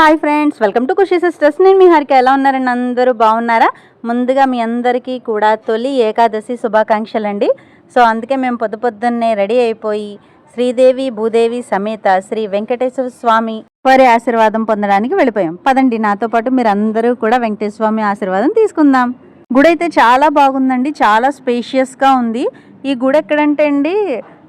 Hi friends welcome to Khushi sisters. నేను మీ హరికి. ఎలా ఉన్నారండి? అందరూ బాగున్నారా? ముందుగా మీ అందరికీ కూడా తొలి ఏకాదశి శుభాకాంక్షలు అండి సో అందుకే మేము పొద్దు పొద్దున్నే రెడీ అయిపోయి శ్రీదేవి భూదేవి సమేత శ్రీ వెంకటేశ్వర స్వామి వారి ఆశీర్వాదం పొందడానికి వెళ్ళిపోయాం. పదండి నాతో పాటు మీరు అందరూ కూడా వెంకటేశ్వర స్వామి ఆశీర్వాదం తీసుకుందాం. గుడి అయితే చాలా బాగుందండి చాలా స్పేషియస్గా ఉంది. ఈ గుడి ఎక్కడంటే అండి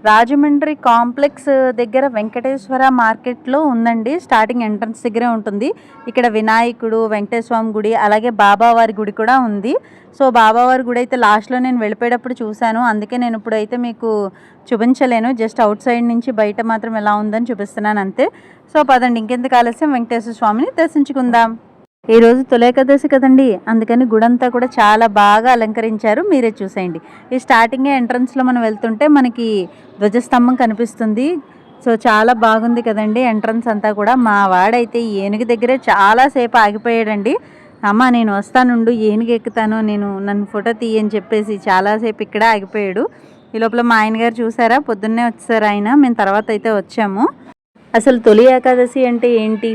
రాజమండ్రి కాంప్లెక్స్ దగ్గర వెంకటేశ్వర మార్కెట్లో ఉందండి. స్టార్టింగ్ ఎంట్రన్స్ దగ్గరే ఉంటుంది. ఇక్కడ వినాయకుడు వెంకటేశ్వర గుడి అలాగే బాబావారి గుడి కూడా ఉంది. సో బాబావారి గుడి అయితే లాస్ట్లో నేను వెళ్ళిపోయేటప్పుడు చూశాను. అందుకే నేను ఇప్పుడు అయితే మీకు చూపించలేను. జస్ట్ అవుట్ సైడ్ నుంచి బయట మాత్రం ఎలా ఉందని చూపిస్తున్నాను అంతే. సో పదండి. ఇంకెందుకు ఆలస్యం? వెంకటేశ్వర స్వామిని దర్శించుకుందాం. ఈరోజు రోజు కదండి. అందుకని గుడంతా కూడా చాలా బాగా అలంకరించారు. మీరే చూసేయండి. ఈ స్టార్టింగ్ ఎంట్రన్స్లో మనం వెళ్తుంటే మనకి ధ్వజస్తంభం కనిపిస్తుంది. సో చాలా బాగుంది కదండి ఎంట్రన్స్ అంతా కూడా. మా వాడైతే ఈ ఏనుగు దగ్గరే చాలాసేపు ఆగిపోయాడండి. అమ్మ నేను వస్తానుండు ఏనుగు ఎక్కుతాను నేను నన్ను ఫోటో తీయని చెప్పేసి చాలాసేపు ఇక్కడ ఆగిపోయాడు. ఈ లోపల మా ఆయన గారు చూసారా? పొద్దున్నే వచ్చారు ఆయన. మేము తర్వాత అయితే వచ్చాము. అసలు తొలి ఏకాదశి అంటే ఏంటి?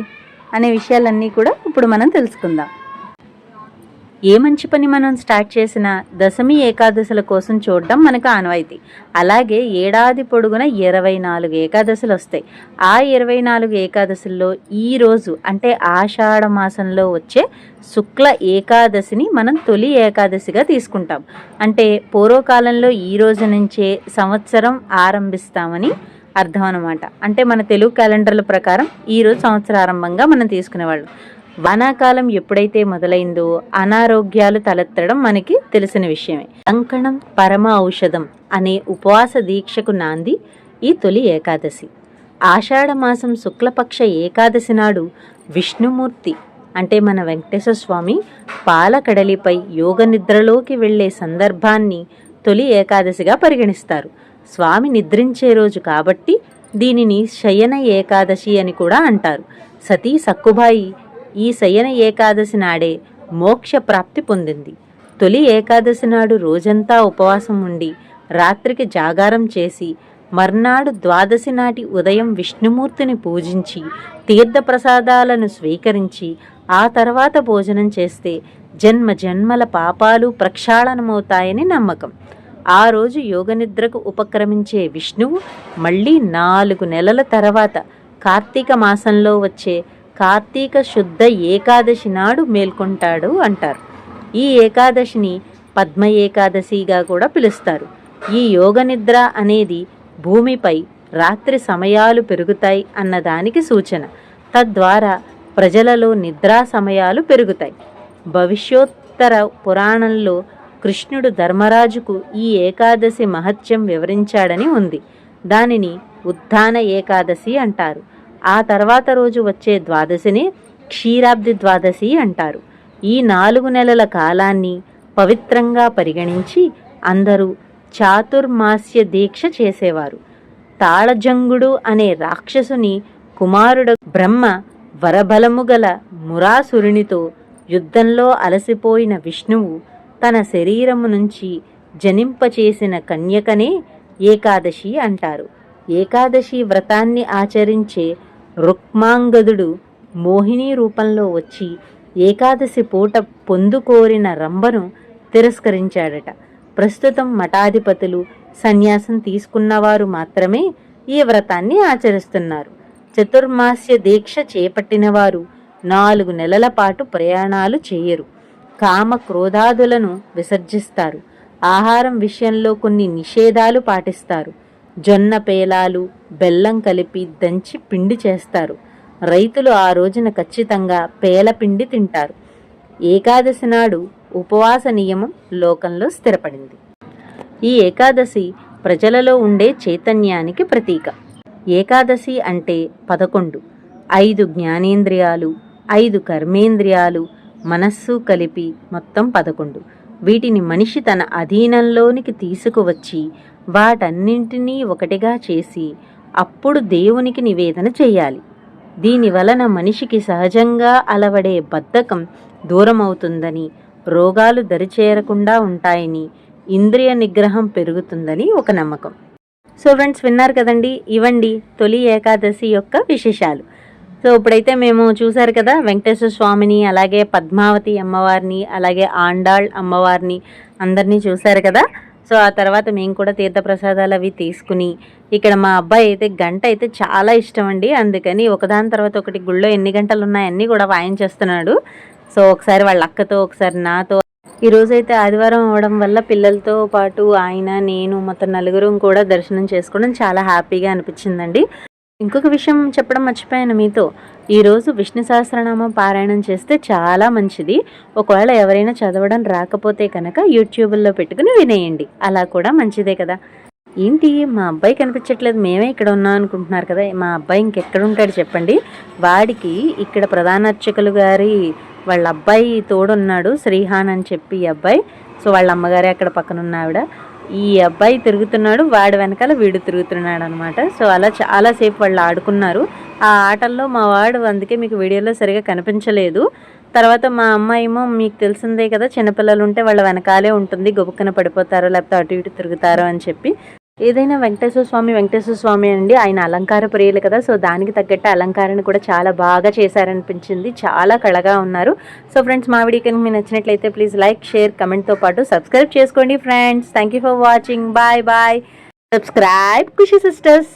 అనే విషయాలన్నీ కూడా ఇప్పుడు మనం తెలుసుకుందాం. ఏ మంచి పని మనం స్టార్ట్ చేసినా దశమి ఏకాదశుల కోసం చూడడం మనకు ఆనవాయితీ. అలాగే ఏడాది పొడుగున ఇరవై నాలుగు ఏకాదశులు వస్తాయి. ఆ ఇరవై నాలుగు ఏకాదశుల్లో ఈ రోజు అంటే ఆషాఢ మాసంలో వచ్చే శుక్ల ఏకాదశిని మనం తొలి ఏకాదశిగా తీసుకుంటాం. అంటే పూర్వకాలంలో ఈ రోజు నుంచే సంవత్సరం ఆరంభిస్తామని అర్థం అనమాట అంటే మన తెలుగు క్యాలెండర్ల ప్రకారం ఈరోజు సంవత్సరారంభంగా మనం తీసుకునేవాళ్ళం. వానాకాలం ఎప్పుడైతే మొదలైందో అనారోగ్యాలు తలెత్తడం మనకి తెలిసిన విషయమే. కంకణం పరమ ఔషధం అనే ఉపవాస దీక్షకు నాంది ఈ తొలి ఏకాదశి. ఆషాఢ మాసం శుక్లపక్ష ఏకాదశి నాడు విష్ణుమూర్తి అంటే మన వెంకటేశ్వర స్వామి పాలకడలిపై యోగ నిద్రలోకి వెళ్ళే సందర్భాన్ని తొలి ఏకాదశిగా పరిగణిస్తారు. స్వామి నిద్రించే రోజు కాబట్టి దీనిని శయన ఏకాదశి అని కూడా అంటారు. సతీ సక్కుబాయి ఈ శయన ఏకాదశి నాడే మోక్ష ప్రాప్తి పొందింది. తొలి ఏకాదశి నాడు రోజంతా ఉపవాసం ఉండి రాత్రికి జాగారం చేసి మర్నాడు ద్వాదశి నాటి ఉదయం విష్ణుమూర్తిని పూజించి తీర్థప్రసాదాలను స్వీకరించి ఆ తర్వాత భోజనం చేస్తే జన్మ జన్మల పాపాలు ప్రక్షాళనమవుతాయని నమ్మకం. ఆ రోజు యోగనిద్రకు ఉపక్రమించే విష్ణువు మళ్ళీ నాలుగు నెలల తర్వాత కార్తీక మాసంలో వచ్చే కార్తీక శుద్ధ ఏకాదశి నాడు మేల్కొంటాడు అంటారు. ఈ ఏకాదశిని పద్మ ఏకాదశిగా కూడా పిలుస్తారు. ఈ యోగ నిద్ర అనేది భూమిపై రాత్రి సమయాలు పెరుగుతాయి అన్నదానికి సూచన. తద్వారా ప్రజలలో నిద్రా సమయాలు పెరుగుతాయి. భవిష్యోత్తర పురాణంలో కృష్ణుడు ధర్మరాజుకు ఈ ఏకాదశి మహత్యం వివరించాడని ఉంది. దానిని ఉత్థాన ఏకాదశి అంటారు. ఆ తర్వాత రోజు వచ్చే ద్వాదశిని క్షీరాబ్ది ద్వాదశి అంటారు. ఈ నాలుగు నెలల కాలాన్ని పవిత్రంగా పరిగణించి అందరూ చాతుర్మాస్య దీక్ష చేసేవారు. తాళజంగుడు అనే రాక్షసుని కుమారుడు బ్రహ్మ వరబలము గల మురాసురునితో యుద్ధంలో అలసిపోయిన విష్ణువు తన శరీరము నుంచి జనింపచేసిన కన్యకనే ఏకాదశి అంటారు. ఏకాదశి వ్రతాన్ని ఆచరించే రుక్మాంగదుడు మోహిని రూపంలో వచ్చి ఏకాదశి పూట పొందుకోరిన రంభను తిరస్కరించాడట. ప్రస్తుతం మఠాధిపతులు సన్యాసం తీసుకున్నవారు మాత్రమే ఈ వ్రతాన్ని ఆచరిస్తున్నారు. చతుర్మాస్య దీక్ష చేపట్టిన వారు నాలుగు నెలల పాటు ప్రయాణాలు చేయరు. కామ క్రోధాదులను విసర్జిస్తారు. ఆహారం విషయంలో కొన్ని నిషేధాలు పాటిస్తారు. జొన్న పేలాలు బెల్లం కలిపి దంచి పిండి చేస్తారు. రైతులు ఆ రోజున ఖచ్చితంగా పేల పిండి తింటారు. ఏకాదశి నాడు ఉపవాస నియమం లోకంలో స్థిరపడింది. ఈ ఏకాదశి ప్రజలలో ఉండే చైతన్యానికి ప్రతీక. ఏకాదశి అంటే పదకొండు. ఐదు జ్ఞానేంద్రియాలు ఐదు కర్మేంద్రియాలు మనస్సు కలిపి మొత్తం పదకొండు. వీటిని మనిషి తన అధీనంలోనికి తీసుకువచ్చి వాటన్నింటినీ ఒకటిగా చేసి అప్పుడు దేవునికి నివేదన చేయాలి. దీని వలన మనిషికి సహజంగా అలవడే బద్ధకం దూరమవుతుందని రోగాలు దరిచేరకుండా ఉంటాయని ఇంద్రియ నిగ్రహం పెరుగుతుందని ఒక నమ్మకం. సో ఫ్రెండ్స్ విన్నారు కదండి? ఇవండి తొలి ఏకాదశి యొక్క విశేషాలు. సో ఇప్పుడైతే మేము చూసారు కదా వెంకటేశ్వర స్వామిని అలాగే పద్మావతి అమ్మవారిని అలాగే ఆండాళ్ అమ్మవారిని అందరినీ చూసారు కదా. సో ఆ తర్వాత మేము కూడా తీర్థప్రసాదాలు అవి తీసుకుని ఇక్కడ మా అబ్బాయి అయితే గంట అయితే చాలా ఇష్టం అండి. అందుకని ఒకదాని తర్వాత ఒకటి గుళ్ళో ఎన్ని గంటలు ఉన్నాయన్నీ కూడా వాయించేస్తున్నాడు. సో ఒకసారి వాళ్ళ అక్కతో ఒకసారి నాతో. ఈరోజైతే ఆదివారం అవడం వల్ల పిల్లలతో పాటు ఆయన నేను మొత్తం నలుగురం కూడా దర్శనం చేసుకోవడం చాలా హ్యాపీగా అనిపించిందండి. ఇంకొక విషయం చెప్పడం మర్చిపోయాను మీతో. ఈరోజు విష్ణు సహస్రనామం పారాయణం చేస్తే చాలా మంచిది. ఒకవేళ ఎవరైనా చదవడం రాకపోతే కనుక యూట్యూబ్లో పెట్టుకుని వినేయండి. అలా కూడా మంచిదే కదా. ఏంటి? మా అబ్బాయి కనిపించట్లేదు. మేమే ఇక్కడ ఉన్నాం అనుకుంటున్నారు కదా. మా అబ్బాయి ఇంకెక్కడ ఉంటాడు చెప్పండి? వాడికి ఇక్కడ ప్రధాన అర్చకులు గారి వాళ్ళ అబ్బాయి తోడున్నాడు శ్రీహాన్ అని చెప్పి ఈ అబ్బాయి. సో వాళ్ళ అమ్మగారే అక్కడ పక్కన ఉన్న ఆవిడ. ఈ అబ్బాయి తిరుగుతున్నాడు వాడి వెనకాల వీడు తిరుగుతున్నాడు అనమాట సో అలా చాలాసేపు వాళ్ళు ఆడుకున్నారు. ఆ ఆటల్లో మా వాడు అందుకే మీకు వీడియోలో సరిగా కనిపించలేదు. తర్వాత మా అమ్మాయేమో మీకు తెలిసిందే కదా చిన్నపిల్లలు ఉంటే వాళ్ళ వెనకాలే ఉంటుంది గొబుక్కన పడిపోతారో లేకపోతే అటు ఇటు తిరుగుతారో అని చెప్పి. ఏదైనా వెంకటేశ్వర స్వామి వెంకటేశ్వర స్వామి అండి ఆయన అలంకార ప్రియులు కదా. సో దానికి తగ్గట్టు అలంకారాన్ని కూడా చాలా బాగా చేశారనిపించింది. చాలా కళగా ఉన్నారు. సో ఫ్రెండ్స్ మా వీడియో కనుక మీకు నచ్చినట్లయితే ప్లీజ్ లైక్ షేర్ కమెంట్తో పాటు సబ్స్క్రైబ్ చేసుకోండి friends. Thank you for watching bye bye subscribe Khushi sisters.